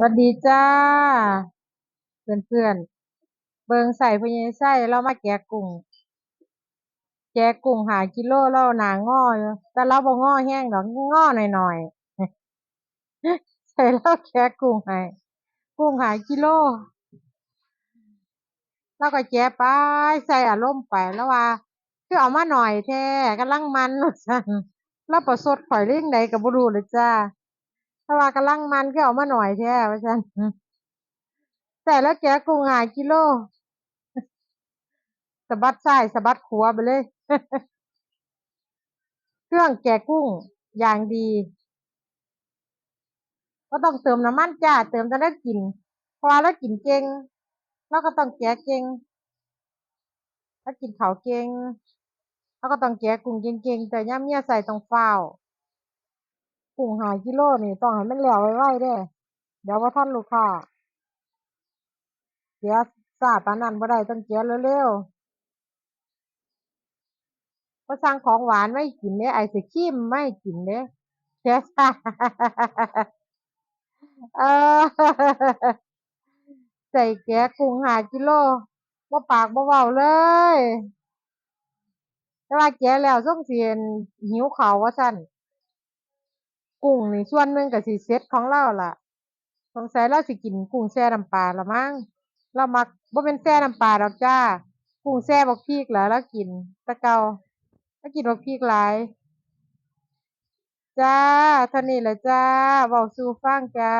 สวัสดีจ้า เพื่อนเพื่อนๆเบิงใส่พญายไส้เรามาแกะกุ้งแกะกุ้งหากิโลเราหนางออยู่แต่เราบ่งอแห้งดอกงอหน่อยหน่อยๆใส่เราแกะกุ้งให้กุ้งหากิโลเราก็แกะไปใส่อารมณ์ไปแล้วว่าคือเอามาหน่อยแท้กำลังมันว่าซั่นเราประสดข่อยเรื่องใดก็บ่รู้เลยจ้า แต่ว่ากำลังมันคือเอามาหน่อยแท้ว่าซั่นใส่แล้วแกะกุ้งหายกิโลสะบัดซ้ายสะบัดขวาไปเลย เครื่องแกะกุ้งอย่างดี ก็ต้องเติมน้ำมันจ้า เติมแต่แล้วกินพราะว่าแล้วกินเก่งเราก็ต้องแกะเก่งแล้วกินเขาเก่งเราก็ต้องแกะกุ้งเก่งๆแต่ยาเมียใส่ต้องฟ้า กุ้งห้ากิโลนี่ต้องให้มันแล้วไวๆเด้ เดี๋ยวบ่ทันลูกค้าแกะช้าปานนันบ่ได้ต้องแกะเร็วๆบ่สั่งของหวานไมาให้กินเด้ไอศกรีมไมาให้กินเด้แกะช้าเออใส่แกกุ้งหากิโลบ่ปากบ่เว้าเลยแต่ว่าแกแล้วทรงเสิอั่นหิวเขาว่าซั้น กุ้งนี่ส่วนหนึ่งกับสีเซ็ตของเลาล่ะสงสัยเราสิกินกุ้งแช่น้ำปลาละมั้งเรามักบ่เป็นแช่น้ำปลาดอกจ้า กุ้งแช่บอกพีกเหรอแล้วกินตะเกาแลากินบอกพีกหลายจ้าท่านี้แหละจ้าบอกสู่ฟังจ้า